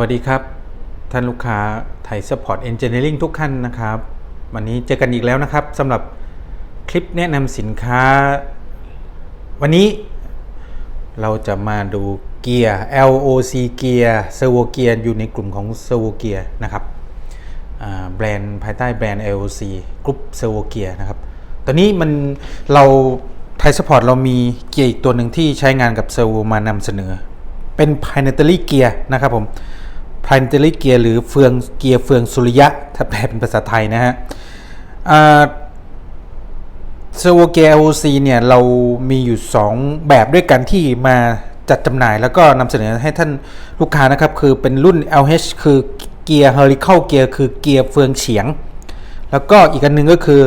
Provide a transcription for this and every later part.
วัสดีครับ ท่านลูกค้าไทยสปอร์ตเอนจิเนียริงทุกท่านนะครับ วันนี้เจอกันอีกแล้วนะครับสำหรับคลิปแนะนำสินค้า วันนี้เราจะมาดูเกียร์ LOC เกียร์เซอร์โวเกียร์อยู่ในกลุ่มของเซอร์โวเกียร์นะครับแบรนด์ภายใต้แบรนด์ LOC กรุ๊ปเซอร์โวเกียร์นะครับตอนนี้มันเราไทยสปอร์ตเรามีเกียร์อีกตัวหนึ่งที่ใช้งานกับเซอร์โวมานำเสนอเป็น planetary gear นะครับผม planetary gear หรือเฟืองเกียร์เฟืองสุริยะ ถ้าแปลเป็นภาษาไทยนะฮะเซอร์โวเกียร์ LOC เนี่ย เรามีอยู่ 2 แบบด้วยกันที่มาจัดจำหน่ายแล้วก็นำเสนอให้ท่านลูกค้านะครับ คือเป็นรุ่น LH คือเกียร์ helical gear คือเกียร์เฟืองเฉียง แล้วก็อีกอันหนึงก็คือ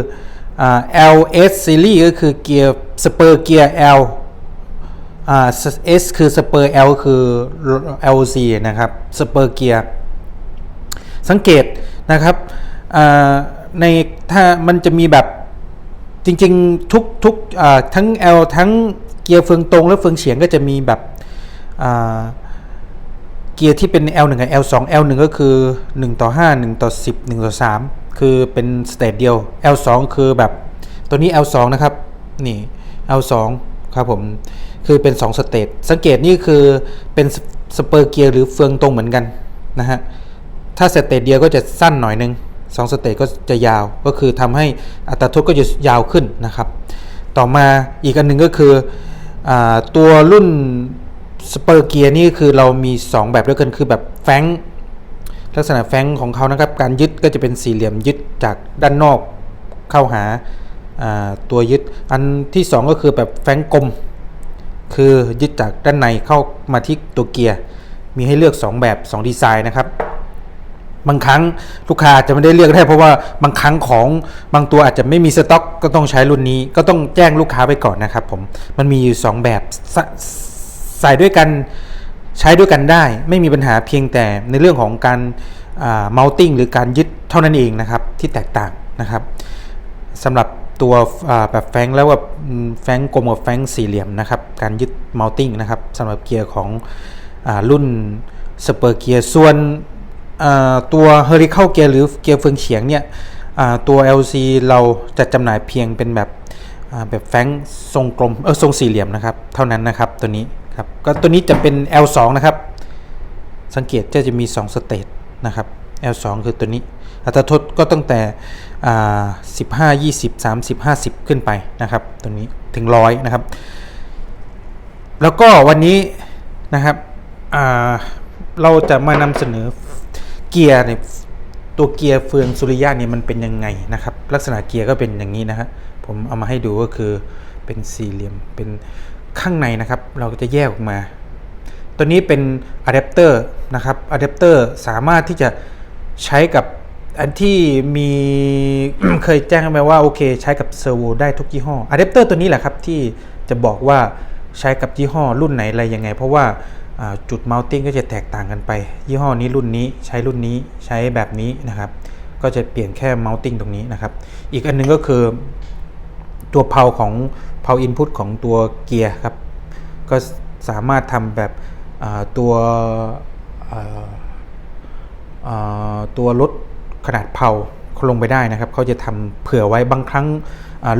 อ LS series ก็คือเกียร์สเปอร์เกียร์ L อ่า S คือสเปอร์ L คือ LC นะครับสเปอร์เกียร์สังเกตนะครับในถ้ามันจะมีแบบจริงๆ ทุกทุกทั้ง L ทั้งเกียร์เฟืองตรงและเฟืองเฉียงก็จะมีแบบเกียร์ที่เป็น L1 กับ L2 L1 ก็คือ 1 ต่อ 5 1 ต่อ 10 1 ต่อ 3 คือเป็นสเตจเดียว L2 คือแบบตัวนี้ L2 นะครับ นี่ L2 ครับผม คือเป็น 2 สเตจสังเกตนี่คือเป็นสเปอร์เกียร์หรือเฟืองตรงเหมือนกันนะฮะถ้าสเตจเดียวก็จะสั้นหน่อยนึงสองสเตจก็จะยาวก็คือทำให้อัตราทุกก็จะยาวขึ้นนะครับ ต่อมาอีกอันหนึ่งก็คืออตัวรุ่นสเปอร์เกียร์นี่คือเรามี 2 แบบด้วยกันคือแบบแฟงลักษณะแฟงของเขานะครับ การยึดก็จะเป็นสี่เหลี่ยมยึดจากด้านนอกเข้าหาอ่าตัวยึด อันที่ 2 ก็คือแบบแฟงกลม คือยึดจากด้านในเข้ามาที่ตัวเกียร์ มีให้เลือก 2 แบบ 2 ดีไซน์นะครับ บางครั้งลูกค้าอาจจะไม่ได้เลือกได้เพราะว่าบางครั้งของบางตัวอาจจะไม่มีสต็อก ก็ต้องใช้รุ่นนี้ ก็ต้องแจ้งลูกค้าไปก่อนนะครับผม มันมีอยู่ 2 แบบใส่ด้วยกันใช้ด้วยกันได้ ไม่มีปัญหาเพียงแต่ในเรื่องของการเมาส์ติ้งหรือการยึดเท่านั้นเองนะครับที่แตกต่างนะครับสำหรับ ตัวแบบแฟงแล้วว่าแฟงกลมกับแฟงสี่เหลี่ยมนะครับ การยึดมาส์ติ้งนะครับสำหรับเกียร์ของอรุ่นสเปอร์เกียร์ส่วนอ่าตัว h e r i c a l Gear หรือเกียร์เฟืองเฉียงเนี่ยตัว LC เราจะจำหน่ายเพียงเป็นแบบแบบแฟงทรงกลมเออทรงสี่เหลี่ยมนะครับ เท่านั้นนะครับตัวนี้ครับก็ตัวนี้จะเป็น L2 นะครับ สังเกตจะจะมี 2 สเตจนะครับ L2 คือตัวนี้ อัตราทดก็ตั้งแต่อ่า15 20 30 50ขึ้นไปนะครับ ตัวนี้ถึงร้อยนะครับ แล้วก็วันนี้นะครับเราจะมานำเสนอเกียร์ในตัวเกียร์เฟืองสุริยะเนี่ยมันเป็นยังไงนะครับ ลักษณะเกียร์ก็เป็นอย่างนี้นะฮะผมเอามาให้ดูก็คือเป็นสี่เหลี่ยมเป็นข้างในนะครับ เราก็จะแยกออกมา ตัวนี้เป็นอะแดปเตอร์นะครับอะแดปเตอร์สามารถที่จะ ใช้กับอันที่มีเคยแจ้งกันไปว่าโอเค ใช้กับเซอร์โวได้ทุกยี่ห้ออะแดปเตอร์ตัวนี้แหละครับที่จะบอกว่าใช้กับยี่ห้อรุ่นไหนอะไรยังไง เพราะว่าจุดเมาส์ติ้งก็จะแตกต่างกันไป ยี่ห้อนี้รุ่นนี้ใช้รุ่นนี้ใช้แบบนี้นะครับ ก็จะเปลี่ยนแค่เมาส์ติ้งตรงนี้นะครับ อีกอันหนึงก็คือตัวเพาของเพาอินพุตของตัวเกียร์ครับ ก็สามารถทำแบบตัว ตัวลดขนาดเพาลงไปได้นะครับเขาจะทำเผื่อไว้บางครั้ง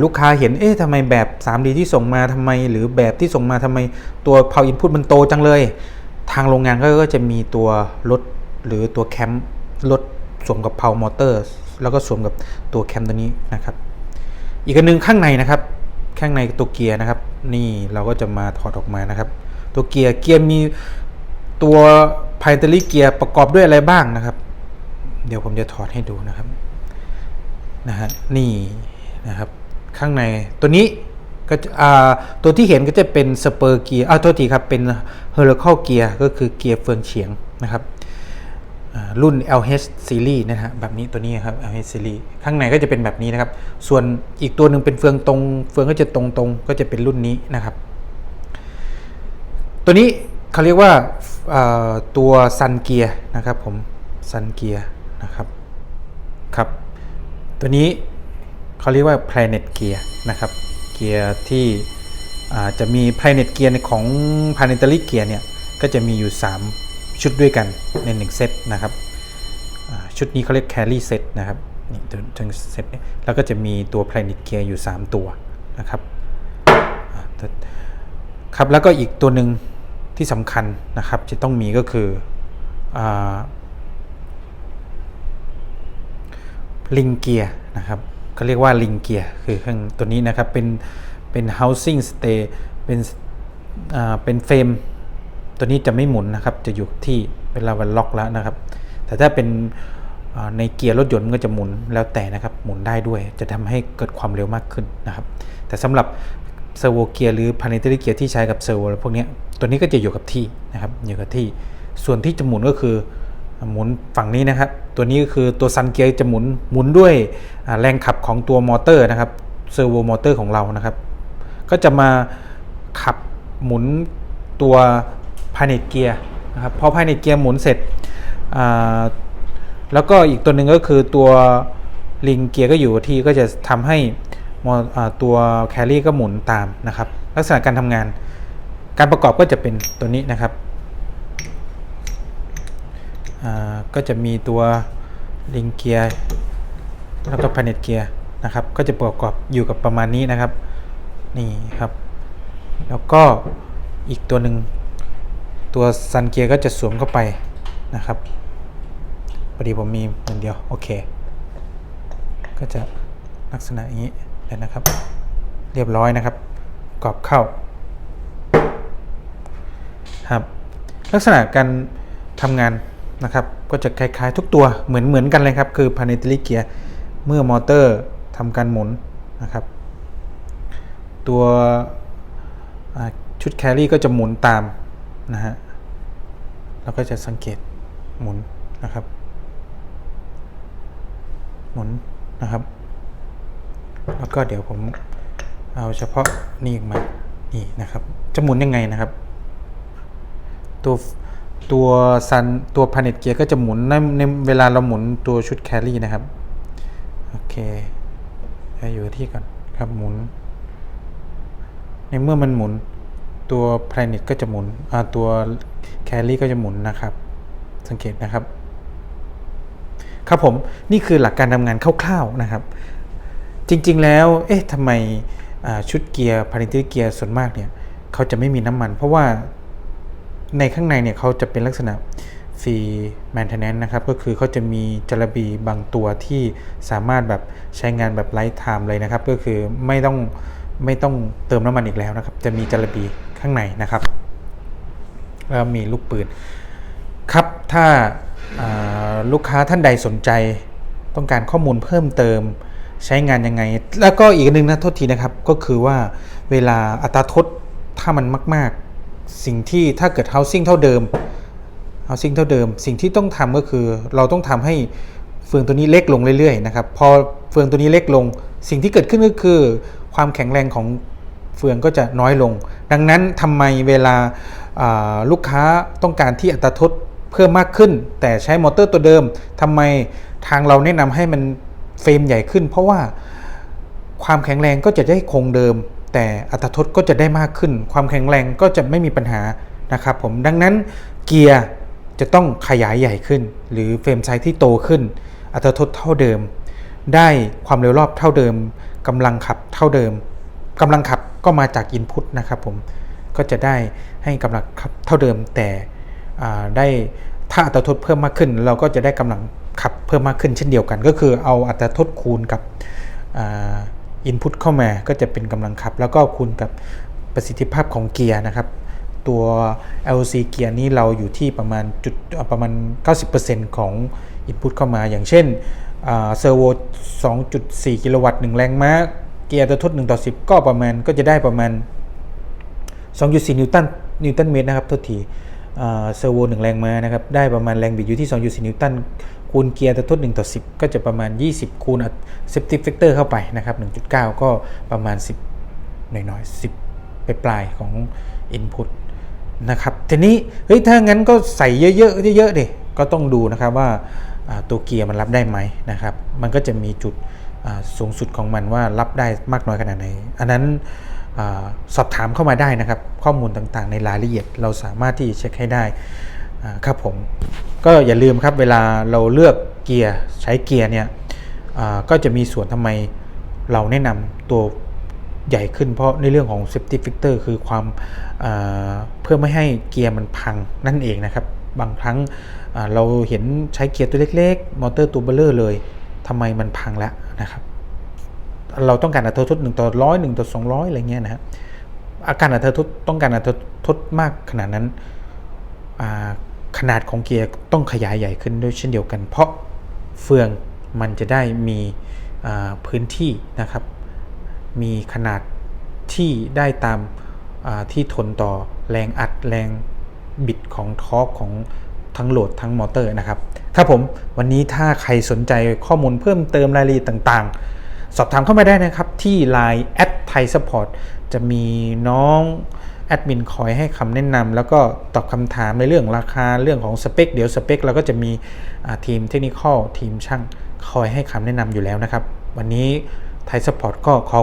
ลูกค้าเห็นเอ๊ะทำไมแบบ 3D ที่ส่งมาทำไม หรือแบบที่ส่งมาทำไมตัวเพาอินพุตมันโตจังเลย ทางโรงงานก็ก็จะมีตัวลดหรือตัวแคมลดสวมกับเพามอเตอร์ แล้วก็สวมกับตัวแคมตัวนี้นะครับ อีกอันหนึงข้างในนะครับ ข้างในตัวเกียร์นะครับ นี่เราก็จะมาถอดออกมานะครับ ตัวเกียร์เกียร์มีตัว พายเตอรี่เกียร์ประกอบด้วยอะไรบ้างนะครับ เดี๋ยวผมจะถอดให้ดูนะครับนะฮะนี่นะครับข้างในตัวนี้ก็อ่าตัวที่เห็นก็จะเป็นสเปอร์เกียร์อ้าวโทษทีครับ เป็นเฮอร์เคิลเกียร์ก็คือเกียร์เฟืองเฉียงนะครับรุ่น LH series นะฮะแบบนี้ตัวนี้ครับ LH series ข้างในก็จะเป็นแบบนี้นะครับ ส่วนอีกตัวหนึ่งเป็นเฟืองตรง เฟืองก็จะตรงตรงๆก็จะเป็นรุ่นนี้นะครับ ตัวนี้เขาเรียกว่า ตัวซันเกียร์นะครับผมซันเกียร์นะครับครับ ตัวนี้เขาเรียกว่า Planet Gear นะครับเกียร์ที่จะมี Planet Gear ในของ Planetary Gear เนี่ยก็จะมีอยู่ 3 ชุดด้วยกันในหนึ่งเซตนะครับชุดนี้เขาเรียก carry set นะครับนี่ตัวทั้งเซตแล้วก็จะมีตัว planet gear อยู่ 3 ตัวนะครับครับแล้วก็อีกตัวหนึ่ง ที่สำคัญนะครับจะต้องมีก็คืออลิงเกียนะครับเขาเรียกว่าลิงเกียคือข้างตัวนี้นะครับ เป็นเป็น housing stay เป็นเป็นเฟรมตัวนี้จะไม่หมุนนะครับ จะอยู่ที่เวลาวันล็อกแล้วนะครับ แต่ถ้าเป็นในเกียร์รถยนต์ก็จะหมุนแล้วแต่นะครับ หมุนได้ด้วย จะทำให้เกิดความเร็วมากขึ้นนะครับ แต่สำหรับ เซอร์โวเกียร์หรือ planetary gear ที่ใช้กับเซอร์โวพวกนี้ตัวนี้ก็จะอยู่กับที่นะครับอยู่กับที่ ส่วนที่จะหมุนก็คือหมุนฝั่งนี้นะครับ ตัวนี้ก็คือตัวซันเกียร์จะหมุนหมุนด้วยแรงขับของตัวมอเตอร์นะครับเซอร์โวมอเตอร์ของเรานะครับ ก็จะมาขับหมุนตัวพาเนเกียร์นะครับพอพาเนเกียร์หมุนเสร็จแล้วก็อีกตัวหนึ่งก็คือตัวลิงเกียร์ก็อยู่กับที่ก็จะทำให้ ตัวแครี่ก็หมุนตามนะครับ ลักษณะการทำงาน การประกอบก็จะเป็นตัวนี้นะครับก็จะมีตัวลิงเกียร์แล้วก็พาเนตเกียร์นะครับ ก็จะประกอบอยู่กับประมาณนี้นะครับ นี่ครับ แล้วก็อีกตัวหนึ่งตัวซันเกียร์ก็จะสวมเข้าไปนะครับพอดีผมมีเหมือนเดียว โอเค ก็จะลักษณะอย่างนี้ เลยนะครับ เรียบร้อยนะครับ กรอบเข้าครับลักษณะการทำงานนะครับ ก็จะคล้าย ๆ ทุกตัวเหมือนเหมือนกันเลยครับ คือ planetary gear เมื่อมอเตอร์ทำการหมุนนะครับ ตัวชุดแครี่ก็จะหมุนตามนะฮะเราก็จะสังเกตหมุนนะครับ หมุนนะครับ แล้วก็เดี๋ยวผมเอาเฉพาะนี่ออกมานี่นะครับจะหมุนยังไงนะครับ ตัวตัวซันตัวพาเนตเกียร์ก็จะหมุนในในเวลาเราหมุนตัวชุดแครี่นะครับ โอเคอยู่ที่ก่อนครับหมุน ในเมื่อมันหมุนตัว planet ก็จะหมุนอ่าตัว carry ก็จะหมุนนะครับ สังเกตนะครับครับผมนี่คือหลักการทำงานคร่าวๆนะครับ จริง ๆ แล้ว เอ๊ะทำไมชุดเกียร์ planetary gear ส่วนมากเนี่ยเขาจะไม่มีน้ำมัน เพราะว่าในข้างในเนี่ยเขาจะเป็นลักษณะฟรี maintenance นะครับ ก็คือเขาจะมีจระบีบางตัวที่สามารถแบบใช้งานแบบไลท์ไทม์เลยนะครับ ก็คือไม่ต้องไม่ต้องเติมน้ำมันอีกแล้วนะครับ จะมีจระบีข้างในนะครับ แล้วมีลูกปืน ครับ ถ้าาลูกค้าท่านใดสนใจต้องการข้อมูลเพิ่มเติม ใช้งานยังไง แล้วก็อีกนหนึงนะโทษทีนะครับ ก็คือว่าเวลาอัตราทดถ้ามันมาก ๆ สิ่งที่ถ้าเกิด housing เท่าเดิม housing เท่าเดิม สิ่งที่ต้องทำก็คือ เราต้องทำให้เฟืองตัวนี้เล็กลงเรื่อย ๆ นะครับ พอเฟืองตัวนี้เล็กลง สิ่งที่เกิดขึ้นก็คือ ความแข็งแรงของเฟืองก็จะน้อยลง ดังนั้นทำไมเวลาาลูกค้าต้องการที่อัตราทดเพิ่มมากขึ้น แต่ใช้มอเตอร์ตัวเดิมทำไมทางเราแนะนำให้มัน เฟรมใหญ่ขึ้น เพราะว่าความแข็งแรงก็จะได้คงเดิม แต่อัตราทดก็จะได้มากขึ้น ความแข็งแรงก็จะไม่มีปัญหานะครับผมดังนั้นเกียร์จะต้องขยายใหญ่ขึ้น หรือเฟรมไซส์ที่โตขึ้น อัตราทดเท่าเดิม ได้ความเร็วรอบเท่าเดิมกำลังขับเท่าเดิมกำลังขับก็มาจากอินพุตนะครับผมก็จะได้ให้กำลังขับเท่าเดิมแต่ได้ถ้าอัตราทดเพิ่มมากขึ้น เราก็จะได้กำลัง ขับเพิ่มมากขึ้นเช่นเดียวกัน ก็คือเอาอัตราทดคูณกับอินพุตเข้ามาก็จะเป็นกำลังขับ แล้วก็คูณกับประสิทธิภาพของเกียร์นะครับ ตัว LC เกียร์นี้เราอยู่ที่ประมาณจุดอ่าประมาณ 90%ของอินพุตเข้ามาอย่างเช่นเซอร์โว 2.4 กิโลวัตต์ 1 แรงม้า เกียร์ตัวทด 1 ต่อ 10 ก็ประมาณก็จะได้ประมาณ 2.4 นิวตันนิวตันเมตรนะครับทษทีเซอร์โว 1 แรงม้านะครับ ได้ประมาณแรงบิดอยู่ที่ 2.4 นิวตัน คูณเกียร์ตัวทด1ต่อ 10 ก็จะประมาณ 20 คูณเซฟตี้แฟกเตอร์เข้าไปนะครับ 1.9 ก็ประมาณ 10 หน่อยๆ 10 ไปปลายของ Input นะครับ ทีนี้ เฮ้ย ถ้างั้นก็ใส่เยอะๆ เยอะๆดิก็ต้องดูนะครับว่าตัวเกียร์มันรับได้ไหมนะครับ มันก็จะมีจุดสูงสุดของมันว่ารับได้มากน้อยขนาดไหน อันนั้นอสอบถามเข้ามาได้นะครับ ข้อมูลต่างๆ ในรายละเอียดเราสามารถที่จะเช็คให้ได้ ครับผมก็อย่าลืมครับเวลาเราเลือกเกียร์ใช้เกียร์เนี่ยก็จะมีส่วนทำไมเราแนะนำตัวใหญ่ขึ้นเพราะในเรื่องของ safety factor คือความเพื่อไม่ให้เกียร์มันพังนั่นเองนะครับ บางครั้งเราเห็นใช้เกียร์ตัวเล็กๆ มอเตอร์ตัวเบลเลอร์เลยทำไมมันพังแล้วนะครับ เราต้องการอัตราทษหนึ่งต่อร้อยหนึ่งต่อสองร้อยอะไรเงี้ยนะฮะอาการอัตราทษต้องการอัตราทษมากขนาดนั้น ขนาดของเกียร์ต้องขยายใหญ่ขึ้นด้วยเช่นเดียวกัน เพราะเฟืองมันจะได้มีพื้นที่นะครับ มีขนาดที่ได้ตามที่ทนต่อแรงอัดแรงบิดของทอร์กของทั้งโหลดทั้งมอเตอร์นะครับ ครับผมวันนี้ถ้าใครสนใจข้อมูลเพิ่มเติมรายละเอียดต่างๆ สอบถามเข้ามาได้นะครับที่ Line แอดไทยสปอร์ตจะมีน้อง แอดมินคอยให้คำแนะนำแล้วก็ตอบคำถามในเรื่องราคาเรื่องของสเปคเดี๋ยวสเปคเราก็จะมีทีมเทคนิคอลทีมช่างคอยให้คำแนะนำอยู่แล้วนะครับ วันนี้ไทยสปอร์ตก็ขอ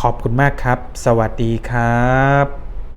ขอบคุณมากครับ สวัสดีครับ